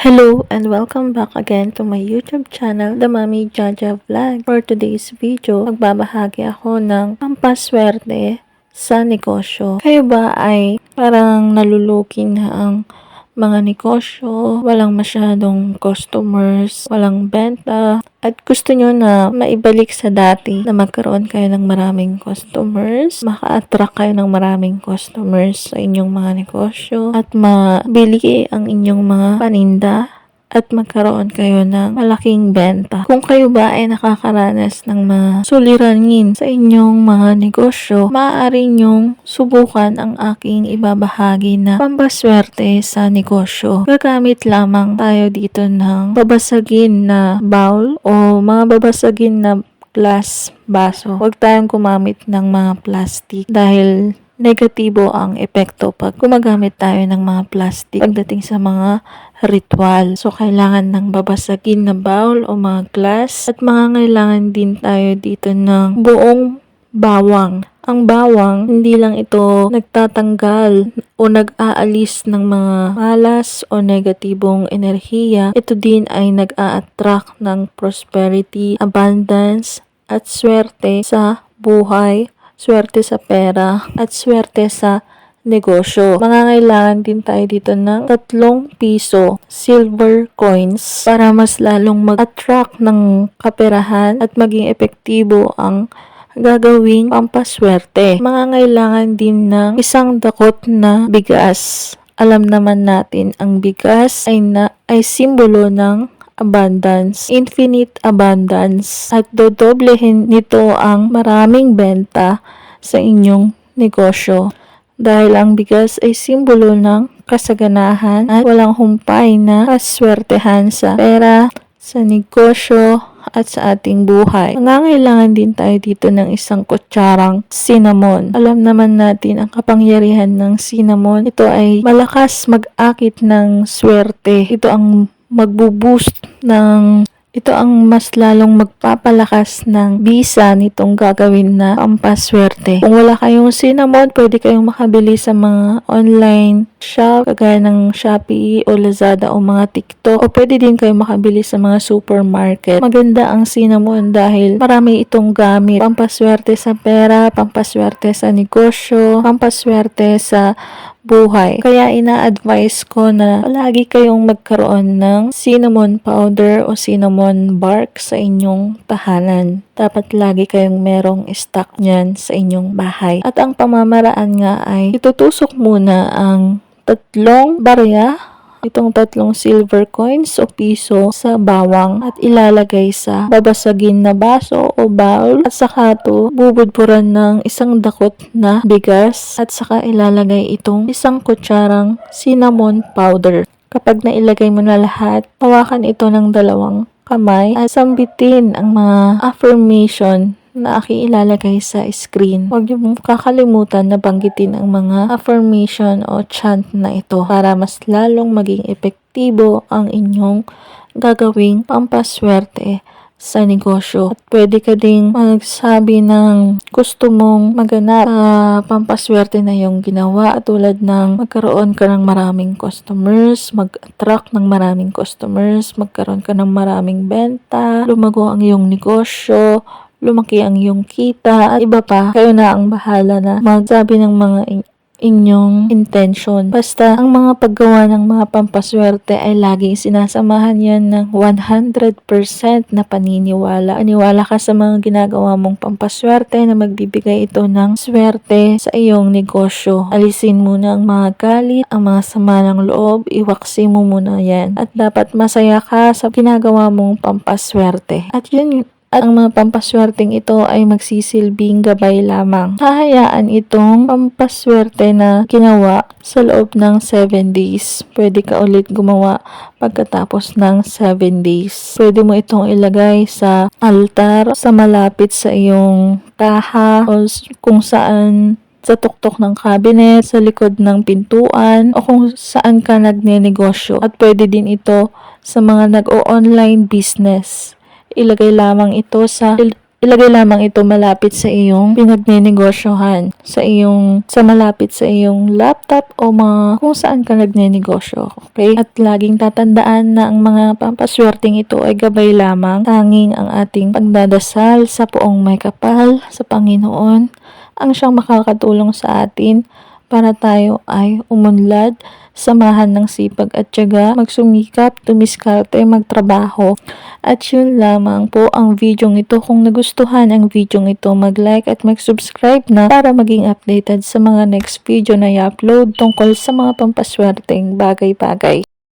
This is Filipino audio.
Hello and welcome back again to my YouTube channel, The Mami Jaja Vlog. For today's video, magbabahagi ako ng pampaswerte sa negosyo. Kayo ba ay parang naluluki na ang mga negosyo, walang masyadong customers, walang benta, at gusto nyo na maibalik sa dati na magkaroon kayo ng maraming customers, maka-attract kayo ng maraming customers sa inyong mga negosyo, at mabili ang inyong mga paninda at magkaroon kayo ng malaking benta. Kung kayo ba ay nakakaranas ng mga suliranin sa inyong mga negosyo, maaari nyong subukan ang aking ibabahagi na pampaswerte sa negosyo. Gagamit lamang tayo dito ng babasagin na bowl o mga babasagin na glass baso. Huwag tayong gumamit ng mga plastic dahil negatibo ang epekto pag gumagamit tayo ng mga plastic pagdating sa mga ritual. So, kailangan ng babasagin na bowl o mga glass at mga kailangan din tayo dito ng buong bawang. Ang bawang, hindi lang ito nagtatanggal o nag-aalis ng mga malas o negatibong enerhiya. Ito din ay nag-a-attract ng prosperity, abundance, at swerte sa buhay swerte sa pera, at swerte sa negosyo. Mangangailangan din tayo dito ng tatlong piso silver coins para mas lalong mag-attract ng kaperahan at maging epektibo ang gagawing pampaswerte. Mangangailangan din ng isang dakot na bigas. Alam naman natin ang bigas ay na ay simbolo ng abundance, infinite abundance, at dodoblehin nito ang maraming benta sa inyong negosyo. Dahil ang bigas ay simbolo ng kasaganahan at walang humpay na kaswertehan sa pera, sa negosyo, at sa ating buhay. Nangangailangan din tayo dito ng isang kutsarang cinnamon. Alam naman natin ang kapangyarihan ng cinnamon. Ito ay malakas mag-akit ng swerte. Ito ang magbo-boost ng ito ang mas lalong magpapalakas ng bisa nitong gagawin na pampaswerte. Kung wala kayong cinnamon, pwede kayong makabili sa mga online shop, kagaya ng Shopee o Lazada o mga TikTok. O pwede din kayong makabili sa mga supermarket. Maganda ang cinnamon dahil marami itong gamit. Pampaswerte sa pera, pampaswerte sa negosyo, pampaswerte sa buhay. Kaya ina-advise ko na palagi kayong magkaroon ng cinnamon powder o cinnamon bark sa inyong tahanan. Dapat lagi kayong merong stock niyan sa inyong bahay. At ang pamamaraan nga ay itutusok muna ang tatlong barya itong tatlong silver coins o piso sa bawang at ilalagay sa babasagin na baso o bowl. At saka to bubudburan ng isang dakot na bigas. At saka ilalagay itong isang kutsarang cinnamon powder. Kapag nailagay mo na lahat, hawakan ito ng dalawang kamay at sambitin ang mga affirmation na aking ilalagay sa screen. Huwag niyo kakalimutan na banggitin ang mga affirmation o chant na ito para mas lalong maging epektibo ang inyong gagawing pampaswerte sa negosyo. At pwede ka ding magsabi ng gusto mong maganap sa pampaswerte na yung ginawa tulad ng magkaroon ka ng maraming customers, mag-attract ng maraming customers, magkaroon ka ng maraming benta, lumago ang iyong negosyo, lumaki ang iyong kita at iba pa, kayo na ang bahala na magsabi ng mga in- inyong intention. Basta, ang mga paggawa ng mga pampaswerte ay laging sinasamahan yan ng 100% na paniniwala. Aniwala ka sa mga ginagawa mong pampaswerte na magbibigay ito ng swerte sa iyong negosyo. Alisin muna ang mga galit, ang mga sama ng loob, iwaksi mo muna yan. At dapat masaya ka sa ginagawa mong pampaswerte. At yun at ang mga pampaswerteng ito ay magsisilbing gabay lamang. Hahayaan itong pampaswerte na ginawa sa loob ng 7 days. Pwede ka ulit gumawa pagkatapos ng 7 days. Pwede mo itong ilagay sa altar, sa malapit sa iyong kaha, o kung saan sa tuktok ng cabinet, sa likod ng pintuan, o kung saan ka nagne-negosyo. At pwede din ito sa mga nag-o-online business ilagay lamang ito sa ilagay lamang ito malapit sa iyong pinagnenegosyohan, sa iyong, sa malapit sa iyong laptop o mga kung saan ka nagnenegosyo. Okay? At laging tatandaan na ang mga pampaswerteng ito ay gabay lamang. Tanging ang ating pagdadasal sa poong may kapal sa Panginoon ang siyang makakatulong sa atin para tayo ay umunlad, samahan ng sipag at tiyaga, magsumikap, tumiskarte, magtrabaho. At yun lamang po ang video ito. Kung nagustuhan ang video ito, mag-like at mag-subscribe na para maging updated sa mga next video na i-upload tungkol sa mga pampaswerteng bagay-bagay.